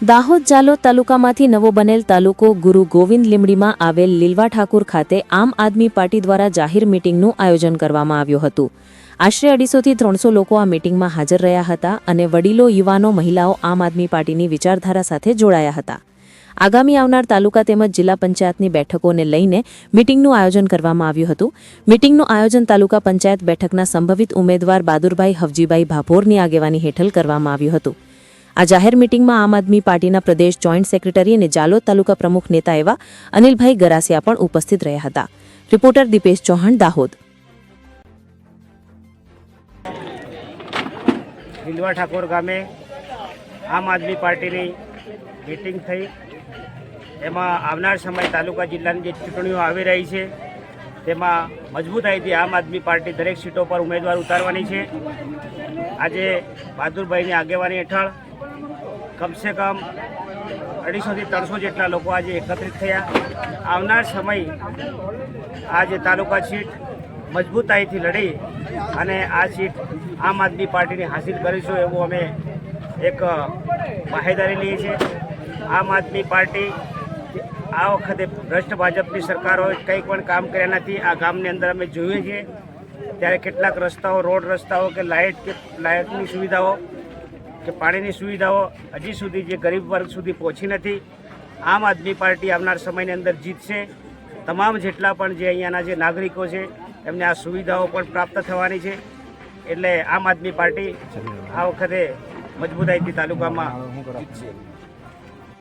દાહોદ જાલોદ તાલુકામાંથી નવો બનેલ તાલુકો ગુરુ ગોવિંદ લીમડીમાં આવેલ લીલવા ઠાકુર ખાતે આમ આદમી પાર્ટી દ્વારા જાહેર મિટિંગનું આયોજન કરવામાં આવ્યું હતું. આશરે અઢીસોથી ત્રણસો લોકો આ મિટિંગમાં હાજર રહ્યા હતા અને વડીલો, યુવાનો, મહિલાઓ આમ આદમી પાર્ટીની વિચારધારા સાથે જોડાયા હતા. આગામી આવનાર તાલુકા તેમજ જિલ્લા પંચાયતની બેઠકોને લઈને મિટિંગનું આયોજન કરવામાં આવ્યું હતું. મિટિંગનું આયોજન તાલુકા પંચાયત બેઠકના સંભવિત ઉમેદવાર બાદુરભાઈ હવજીભાઈ ભાભોરની આગેવાની હેઠળ કરવામાં આવ્યું હતું. આ જાહેર મિટિંગમાં આમ આદમી પાર્ટીના પ્રદેશ જોઈન્ટ સેક્રેટરી અને જાલોદ તાલુકા પ્રમુખ નેતા એવા અનિલભાઈ ગરાસિયા પણ ઉપસ્થિત રહ્યા હતા. રિપોર્ટર દીપેશ ચૌહાણ, દાહોદ. દિલવા ઠાકોર ગામે આમ આદમી પાર્ટીની મિટિંગ થઈ. એમાં આવનાર સમય તાલુકા જિલ્લાની જે ચૂંટણીઓ આવી રહી છે, તેમાં મજબૂતાઈથી આમ આદમી પાર્ટી દરેક સીટો પર ઉમેદવાર ઉતારવાની છે. આજે બહાદુરભાઈની આગેવાની હેઠળ કમસે કમ અઢીસોથી ત્રણસો જેટલા લોકો આજે એકત્રિત થયા. આવનાર સમય આ જે તાલુકા સીટ મજબૂતાઈથી લડી અને આ સીટ આમ આદમી પાર્ટીની હાંસિલ કરીશું એવું અમે એક માહેદારી લઈએ છીએ. આમ આદમી પાર્ટી આ વખતે ભ્રષ્ટ ભાજપની સરકારો કંઈ પણ કામ કર્યા નથી. આ ગામની અંદર અમે જોઈએ છીએ. ત્યારે કેટલાક રસ્તાઓ, રોડ રસ્તાઓ કે લાઇટ કે લાઇટની સુવિધાઓ કે પાણીની સુવિધાઓ હજી સુધી જે ગરીબ વર્ગ સુધી પહોંચી નથી. આમ આદમી પાર્ટી આવનાર સમયની અંદર જીતશે. તમામ જેટલા પણ જે અહીંયાના જે નાગરિકો છે, એમને આ સુવિધાઓ પણ પ્રાપ્ત થવાની છે. એટલે આમ આદમી પાર્ટી આ વખતે મજબૂતાઈથી તાલુકામાં જીતશે.